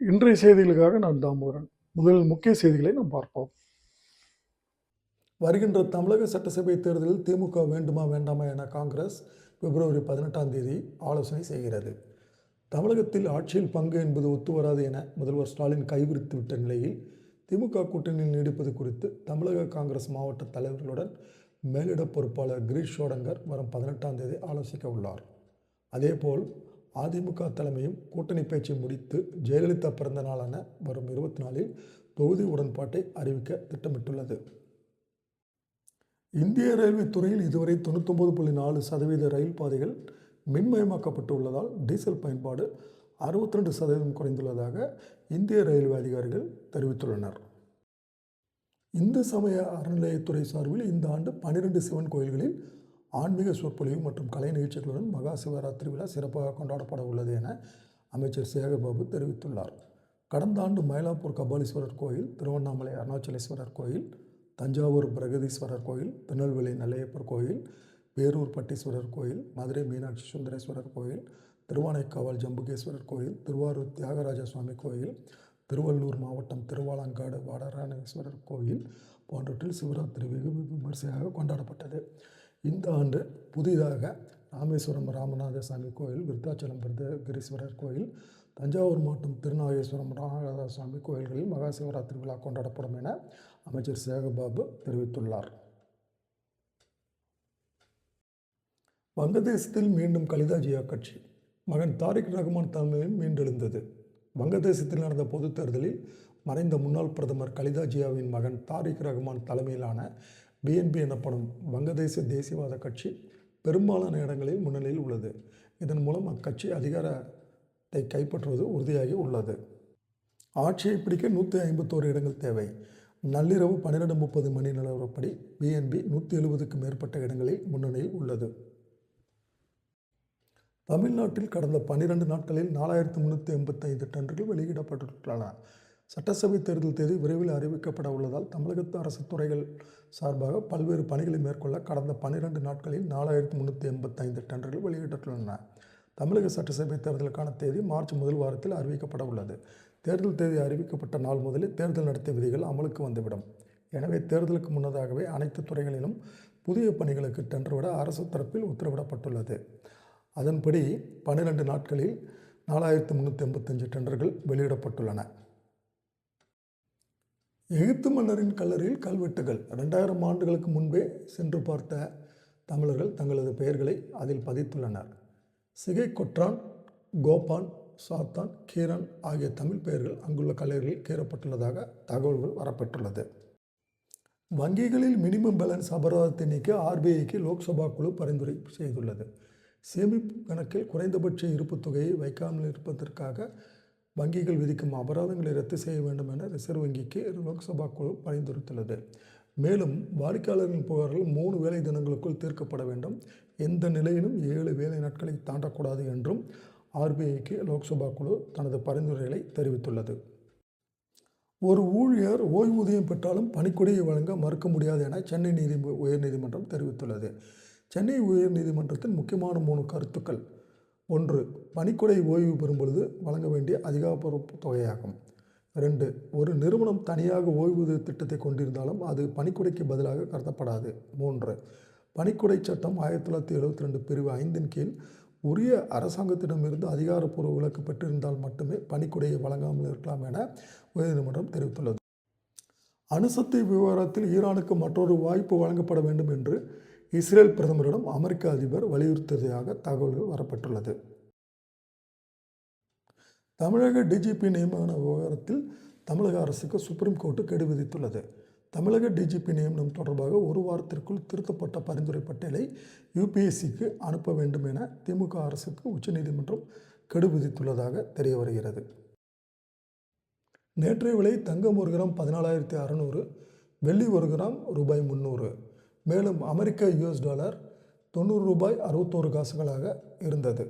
இன்றைய செய்திகளுக்காக நான் தாமோதரன். முதலில் முக்கிய செய்திகளை நாம் பார்ப்போம். வருகின்ற தமிழக சட்டசபை தேர்தலில் திமுக வேண்டுமா வேண்டாமா என காங்கிரஸ் பிப்ரவரி பதினெட்டாம் தேதி ஆலோசனை செய்கிறது. தமிழகத்தில் ஆட்சியில் பங்கு என்பது ஒத்து வராது என முதல்வர் ஸ்டாலின் கைவிரித்து விட்ட நிலையில் திமுக கூட்டணியில் நீடிப்பது குறித்து தமிழக காங்கிரஸ் மாவட்ட தலைவர்களுடன் மேலிட பொறுப்பாளர் கிரீஷ் ஷோடங்கர் வரும் பதினெட்டாம் தேதி ஆலோசிக்க உள்ளார். அதேபோல் அதிமுக தலைமையும் கூட்டணி பேச்சை முடித்து ஜெயலலிதா பிறந்த நாளான வரும் இருபத்தி நாலில் தொகுதி உடன்பாட்டை அறிவிக்க திட்டமிட்டுள்ளது. இந்திய ரயில்வே துறையில் இதுவரை தொண்ணூத்தொம்பது புள்ளி நாலு சதவீத ரயில் பாதைகள் மின்மயமாக்கப்பட்டு உள்ளதால் டீசல் பயன்பாடு அறுபத்தி ரெண்டு சதவீதம் குறைந்துள்ளதாக இந்திய ரயில்வே அதிகாரிகள் தெரிவித்துள்ளனர். இந்து சமய அறநிலையத்துறை சார்பில் இந்த ஆண்டு பன்னிரெண்டு சிவன் கோயில்களில் ஆன்மீக சொற்பொழிவு மற்றும் கலை நிகழ்ச்சிகளுடன் மகா சிவராத்திரி விழா சிறப்பாக கொண்டாடப்பட உள்ளது என அமைச்சர் சேகர்பாபு தெரிவித்துள்ளார். கடந்த ஆண்டு மயிலாப்பூர் கபாலீஸ்வரர் கோயில் திருவண்ணாமலை அருணாச்சலேஸ்வரர் கோயில் தஞ்சாவூர் பிரகதீஸ்வரர் கோயில் திருநெல்வேலி நல்லையப்பர் கோயில் பேரூர் பட்டீஸ்வரர் கோயில் மதுரை மீனாட்சி சுந்தரேஸ்வரர் கோயில் திருவானைக்காவல் ஜம்புகேஸ்வரர் கோயில் திருவாரூர் தியாகராஜ சுவாமி கோயில் திருவள்ளூர் மாவட்டம் திருவாலங்காடு வாடராணேஸ்வரர் கோயில் போன்றவற்றில் சிவராத்திரி வெகு விமரிசையாக கொண்டாடப்பட்டது. இந்த ஆண்டு புதிதாக ராமேஸ்வரம் ராமநாத சாமி கோயில் விருத்தாச்சலம் பிரதகிரீஸ்வரர் கோயில் தஞ்சாவூர் மாவட்டம் திருநாகேஸ்வரம் ராமநாத சுவாமி கோயில்களில் மகா சிவராத்திரி விழா கொண்டாடப்படும் என அமைச்சர் சேகபாபு தெரிவித்துள்ளார். வங்கதேசத்தில் மீண்டும் கலிதா ஜியா கட்சி. மகன் தாரிக் ரஹ்மான் தலைமையில் மீண்டெழுந்தது. வங்கதேசத்தில் நடந்த பொதுத் தேர்தலில் மறைந்த முன்னாள் பிரதமர் கலிதா ஜியாவின் மகன் தாரிக் ரஹ்மான் தலைமையிலான பிஎன்பி எனப்படும் வங்கதேச தேசியவாத கட்சி பெரும்பாலான இடங்களில் முன்னிலையில் உள்ளது. இதன் மூலம் அக்கட்சி அதிகாரத்தை கைப்பற்றுவது உறுதியாகி உள்ளது. ஆட்சியை பிடிக்க நூற்றி ஐம்பத்தோரு இடங்கள் தேவை. நள்ளிரவு பன்னிரெண்டு முப்பது மணி நிலவரப்படி பிஎன்பி நூற்றி எழுபதுக்கு மேற்பட்ட இடங்களில் முன்னணியில் உள்ளது. தமிழ்நாட்டில் கடந்த பன்னிரண்டு நாட்களில் நாலாயிரத்து முந்நூற்றி எண்பத்தைந்து டன்கள் வெளியிடப்பட்டுள்ளன. சட்டசபை தேர்தல் தேதி விரைவில் அறிவிக்கப்பட உள்ளதால் தமிழகத்து அரசு துறைகள் சார்பாக பல்வேறு பணிகளை மேற்கொள்ள கடந்த பன்னிரண்டு நாட்களில் நாலாயிரத்து முந்நூற்றி எண்பத்தைந்து டெண்டர்கள் வெளியிடப்பட்டுள்ளன. தமிழக சட்டசபை தேர்தலுக்கான தேதி மார்ச் முதல் வாரத்தில் அறிவிக்கப்பட உள்ளது. தேர்தல் தேதி அறிவிக்கப்பட்ட நாள் முதலே தேர்தல் நடத்திய விதிகள் அமலுக்கு வந்துவிடும். எனவே தேர்தலுக்கு முன்னதாகவே அனைத்து துறைகளிலும் புதிய பணிகளுக்கு டெண்டர் விட அரசு தரப்பில் உத்தரவிடப்பட்டுள்ளது. அதன்படி பன்னிரண்டு நாட்களில் நாலாயிரத்து முந்நூற்றி எண்பத்தஞ்சு டெண்டர்கள் வெளியிடப்பட்டுள்ளன. எகிப்து மன்னரின் கல்லறையில் கல்வெட்டுகள் ரெண்டாயிரம் ஆண்டுகளுக்கு முன்பே சென்று பார்த்த தமிழர்கள் தங்களது பெயர்களை அதில் பதித்துள்ளனர். சிகை கொற்றான் கோபான் சாத்தான் கீரன் ஆகிய தமிழ் பெயர்கள் அங்குள்ள கல்லறையில் கீறப்பட்டுள்ளதாக தகவல்கள் வரப்பெற்றுள்ளது. வங்கிகளில் மினிமம் பேலன்ஸ் அபராதத்தை நீக்க ஆர்பிஐக்கு லோக்சபா குழு பரிந்துரை செய்துள்ளது. சேமிப்பு கணக்கில் குறைந்தபட்ச இருப்பு தொகையை வைக்காமல் இருப்பதற்காக வங்கிகள் விதிக்கும் அபராதங்களை ரத்து செய்ய வேண்டும் என ரிசர்வ் வங்கிக்கு லோக்சபா குழு பரிந்துரைத்துள்ளது. மேலும் வாடிக்கையாளர்களின் புகார்கள் மூணு வேலை தினங்களுக்குள் தீர்க்கப்பட வேண்டும். எந்த நிலையிலும் ஏழு வேலை நாட்களை தாண்டக்கூடாது என்றும் ஆர்பிஐக்கு லோக்சபா குழு தனது பரிந்துரைகளை தெரிவித்துள்ளது. ஒரு ஊழியர் ஓய்வூதியம் பெற்றாலும் பணிக்கொடியை வழங்க மறுக்க முடியாது என சென்னை நீதி உயர்நீதிமன்றம் தெரிவித்துள்ளது. சென்னை உயர்நீதிமன்றத்தின் முக்கியமான மூணு கருத்துக்கள். ஒன்று பணிக்கொடை ஓய்வு பெறும் பொழுது வழங்க வேண்டிய அதிகாரப்பூர்வ தொகையாகும். ரெண்டு ஒரு நிறுவனம் தனியாக ஓய்வூதிய திட்டத்தை கொண்டிருந்தாலும் அது பணிக்கொடைக்கு பதிலாக கருதப்படாது. மூன்று பணிக்கொடை சட்டம் ஆயிரத்தி தொள்ளாயிரத்தி எழுபத்தி ரெண்டு பிரிவு ஐந்தின் கீழ் உரிய அரசாங்கத்திடமிருந்து அதிகாரப்பூர்வ விலக்கு பெற்றிருந்தால் மட்டுமே பணிக்கொடையை வழங்காமல் இருக்கலாம் என உயர்நீதிமன்றம் தெரிவித்துள்ளது. அணுசக்தி விவகாரத்தில் ஈரானுக்கு மற்றொரு வாய்ப்பு வழங்கப்பட வேண்டும் என்று இஸ்ரேல் பிரதமரிடம் அமெரிக்க அதிபர் வலியுறுத்தியதாக தகவல்கள் வரப்பட்டுள்ளது. தமிழக டிஜிபி நியமன விவகாரத்தில் தமிழக அரசுக்கு சுப்ரீம் கோர்ட்டு கெடு விதித்துள்ளது. தமிழக டிஜிபி நியமனம் தொடர்பாக ஒரு வாரத்திற்குள் திருத்தப்பட்ட பரிந்துரை பட்டியலை யுபிஎஸ்சிக்கு அனுப்ப வேண்டும் என திமுக அரசுக்கு உச்சநீதிமன்றம் கெடு விதித்துள்ளதாக தெரிய வருகிறது. நேற்றைய விலை தங்கம் ஒரு கிராம் பதினாலாயிரத்தி அறநூறு வெள்ளி ஒரு கிராம் ரூபாய் முந்நூறு மேலும் அமெரிக்க யுஎஸ் டாலர் தொண்ணூறு ரூபாய் அறுபத்தோரு காசுகளாக இருந்தது.